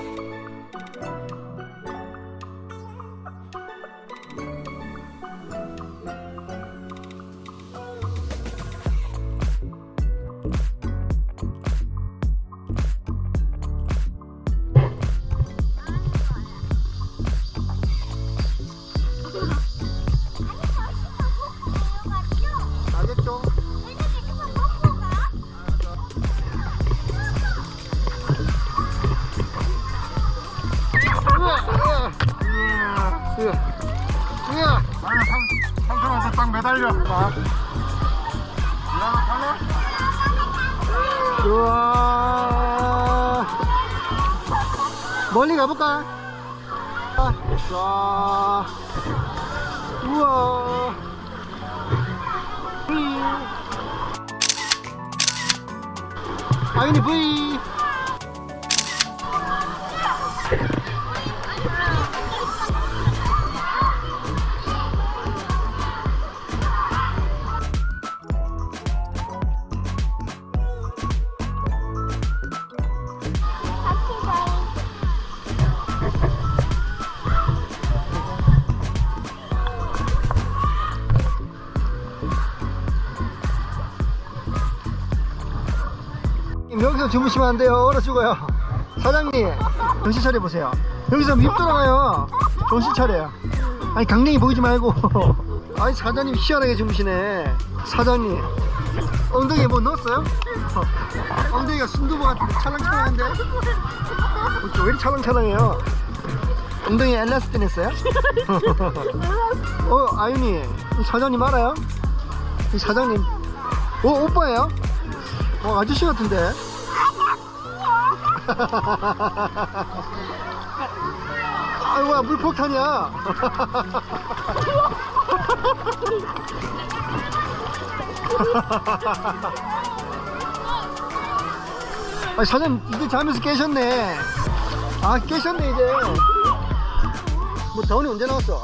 うん。 으아, 으아, 으아. 아유, 삼, 삼촌한테 딱 매달려. 봐. 미안해, 탈래? 우와. 멀리 가볼까? 아, 우와. 우와. 브이. 아윤이 브이. 여기서 주무시면 안 돼요. 얼어 죽어요. 사장님 정신 차려 보세요. 여기서 밉 돌아가요. 정신 차려요. 아니 강냉이 보이지 말고. 아니 사장님 희한하게 주무시네. 사장님 엉덩이에 뭐 넣었어요? 엉덩이가 순두부 같은데 찰랑찰랑한데? 왜 이렇게 찰랑찰랑해요? 엉덩이에 엘라스틴 했어요? 어 아윤이 이 사장님 알아요? 이 사장님 어 오빠예요? 어 아저씨 같은데 아이고야 물폭탄이야. 아 사장님 이제 자면서 깨셨네. 아 깨셨네 이제. 뭐 다운이 언제 나왔어